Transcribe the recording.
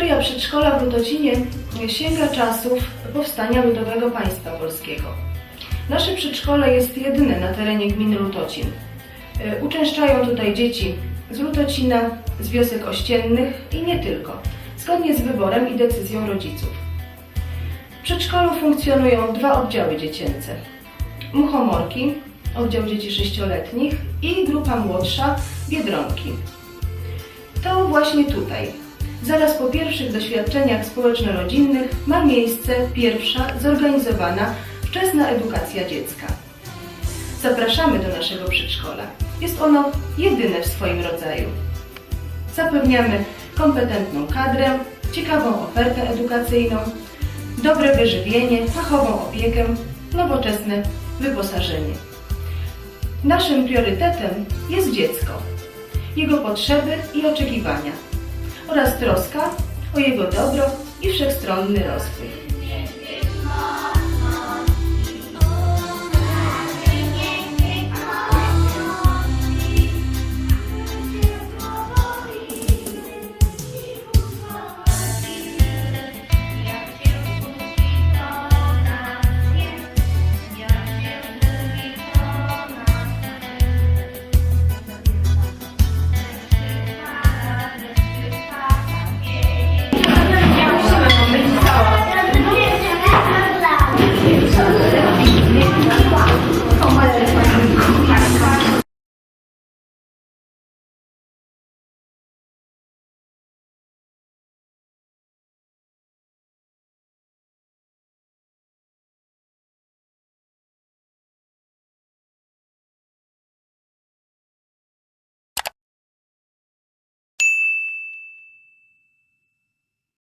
przedszkola w Lutocinie sięga czasów powstania Ludowego Państwa Polskiego. Nasze przedszkole jest jedyne na terenie gminy Lutocin. E, Uczęszczają tutaj dzieci z Lutocina, z wiosek ościennych i nie tylko, zgodnie z wyborem i decyzją rodziców. W przedszkolu funkcjonują dwa oddziały dziecięce. Muchomorki, oddział dzieci sześcioletnich i grupa młodsza Biedronki. To właśnie tutaj, zaraz po pierwszych doświadczeniach społeczno-rodzinnych, ma miejsce pierwsza zorganizowana wczesna edukacja dziecka. Zapraszamy do naszego przedszkola. Jest ono jedyne w swoim rodzaju. Zapewniamy kompetentną kadrę, ciekawą ofertę edukacyjną, dobre wyżywienie, fachową opiekę, nowoczesne wyposażenie. Naszym priorytetem jest dziecko, jego potrzeby i oczekiwania oraz troska o jego dobro i wszechstronny rozwój.